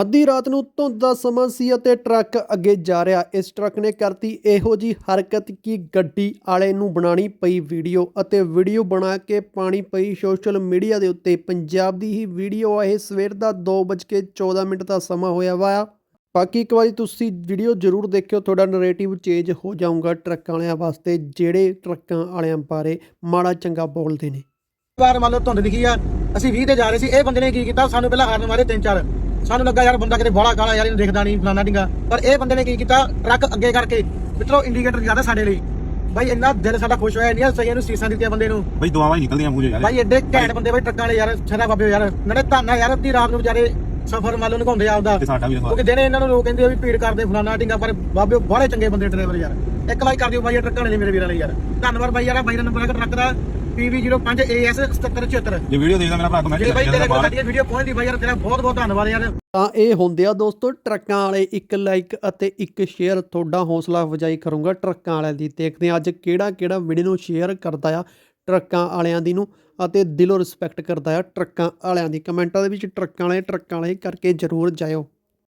ਅੱਧੀ ਰਾਤ ਨੂੰ ਧੁੰਦ ਦਾ ਸਮਾਂ ਸੀ ਅਤੇ ਟਰੱਕ ਅੱਗੇ ਜਾ ਰਿਹਾ। ਇਸ ਟਰੱਕ ਨੇ ਕਰਤੀ ਇਹੋ ਜੀ ਹਰਕਤ ਕਿ ਗੱਡੀ ਵਾਲੇ ਨੂੰ ਬਣਾਣੀ ਪਈ ਵੀਡੀਓ ਅਤੇ ਵੀਡੀਓ ਬਣਾ ਕੇ ਪਾਣੀ ਪਈ ਸੋਸ਼ਲ ਮੀਡੀਆ ਦੇ ਉੱਤੇ। ਪੰਜਾਬ ਦੀ ਹੀ ਵੀਡੀਓ ਇਹ। ਸਵੇਰ ਦਾ 2:14 ਮਿੰਟ ਦਾ ਸਮਾਂ ਹੋਇਆ ਵਾ। ਬਾਕੀ ਇੱਕ ਵਾਰੀ ਤੁਸੀਂ ਵੀਡੀਓ ਜ਼ਰੂਰ ਦੇਖਿਓ। ਤੁਹਾਡਾ ਨੈਰੇਟਿਵ ਚੇਂਜ ਹੋ ਜਾਊਗਾ ਟਰੱਕਾਂ ਵਾਲਿਆਂ ਵਾਸਤੇ, ਜਿਹੜੇ ਟਰੱਕਾਂ ਵਾਲਿਆਂ ਬਾਰੇ ਮਾੜਾ ਚੰਗਾ ਬੋਲਦੇ ਨੇ। ਵਾਰ ਮੰਨ ਲਓ ਧੁੰਦ ਦਿਖੀ ਆ, ਅਸੀਂ 20 ਤੇ ਜਾ ਰਹੇ ਸੀ, ਇਹ ਬੰਦੇ ਨੇ ਕੀ ਕੀਤਾ? ਸਾਨੂੰ ਪਹਿਲਾਂ ਹਾਰਨ ਮਾਰੇ ਤਿੰਨ ਚਾਰ। ਸਾਨੂੰ ਲੱਗਾ ਯਾਰ ਬੰਦਾ ਕਿਤੇ ਬੋਲਾ ਕਾਲਾ ਯਾਰ ਇਹਨੂੰ ਦੇਖਦਾ ਨਹੀਂ ਫਲਾਣਾ ਢਿੰਗਾ। ਪਰ ਇਹ ਬੰਦੇ ਨੇ ਕੀ ਕੀਤਾ? ਟਰੱਕ ਅੱਗੇ ਕਰਕੇ। ਮਿੱਤਰੋ ਇੰਡੀਕੇਟਰ ਜ਼ਿਆਦਾ ਸਾਡੇ ਲਈ। ਬਾਈ ਇੰਨਾ ਦਿਲ ਸਾਡਾ ਖੁਸ਼ ਹੋਇਆ ਇੰਨੀਆਂ ਸਹੀਆਂ ਨੂੰ ਸੀਸਾਂ ਦਿੱਤੀਆਂ ਬੰਦੇ ਨੂੰ। ਬਈ ਦੁਆਵਾਂ ਹੀ ਨਿਕਲਦੀਆਂ ਮੂੰਹ ਚੋਂ ਯਾਰ। ਬਾਈ ਐਡੇ ਘੈਂਟ ਬੰਦੇ ਬਾਈ ਟਰੱਕਾਂ ਵਾਲੇ ਯਾਰ ਛੜਾ ਬਾਬੇ ਯਾਰ। ਨਾਲੇ ਧੰਨਾ ਯਾਰ ਅੱਧੀ ਰਾਤ ਨੂੰ ਵਿਚਾਰੇ ਸਫਰ ਮੰਨ ਲਓ ਨਿਭਾਉਂਦੇ ਆ ਆਪਦਾ। ਤੇ ਸਾਡਾ ਵੀ ਦਿਖਾ ਕਿਉਂਕਿ ਦਿਨੇ ਇਹਨਾਂ ਨੂੰ ਲੋਕ ਕਹਿੰਦੇ ਆ ਵੀ ਭੀੜ ਕਰਦੇ ਫਲਾਣਾ ਢਿੰਗਾ ਪਰ ਬਾਬੇ ਬੜੇ ਚੰਗੇ ਬੰਦੇ ਡਰਾਈਵਰ ਯਾਰ। ਇੱਕ ਲਾਈਕ ਕਰ ਦਿਓ ਬਾਈ ਟਰੱਕਾਂ ਵਾਲੇ ਮੇਰੇ ਵੀਰਾਂ ਲਈ ਯਾਰ। ਧੰਨਵਾਦ ਬਾਈ ਯਾਰ ਬਾਈ ਦਾ ਨੰਬਰ ਟਰੱਕ ਦਾ। PV05 AS 7774 ਜੇ ਵੀਡੀਓ ਦੇਖਦਾ ਮੇਰਾ ਭਰਾ ਕਮੈਂਟ ਜੇ ਬਾਈ ਤੇਰੇ ਕੋਲ ਦਿੰਦਾ ਸਾਡੀ ਵੀਡੀਓ ਪਹੁੰਚਦੀ ਬਾਈ ਯਾਰ ਤੇਰਾ ਬਹੁਤ ਬਹੁਤ ਧੰਨਵਾਦ ਯਾਰ। ਤਾਂ ਇਹ ਹੁੰਦੇ ਆ ਦੋਸਤੋ ਟਰੱਕਾਂ ਵਾਲੇ ਇੱਕ ਲਾਈਕ ਅਤੇ ਇੱਕ ਸ਼ੇਅਰ ਤੁਹਾਡਾ ਹੌਸਲਾ ਅਫਜ਼ਾਈ ਕਰੂੰਗਾ ਟਰੱਕਾਂ ਵਾਲਿਆਂ ਦੀ। ਦੇਖਦੇ ਆ ਅੱਜ ਕਿਹੜਾ ਕਿਹੜਾ ਵੀਡੀਓ ਨੂੰ ਸ਼ੇਅਰ ਕਰਦਾ ਆ ਟਰੱਕਾਂ ਵਾਲਿਆਂ ਦੀ ਨੂੰ ਅਤੇ ਦਿਲੋਂ ਰਿਸਪੈਕਟ ਕਰਦਾ ਆ ਟਰੱਕਾਂ ਵਾਲਿਆਂ ਦੀ। ਕਮੈਂਟਾਂ ਦੇ ਵਿੱਚ ਟਰੱਕਾਂ ਵਾਲੇ ਟਰੱਕਾਂ ਵਾਲੇ ਕਰਕੇ ਜ਼ਰੂਰ ਜਾਇਓ।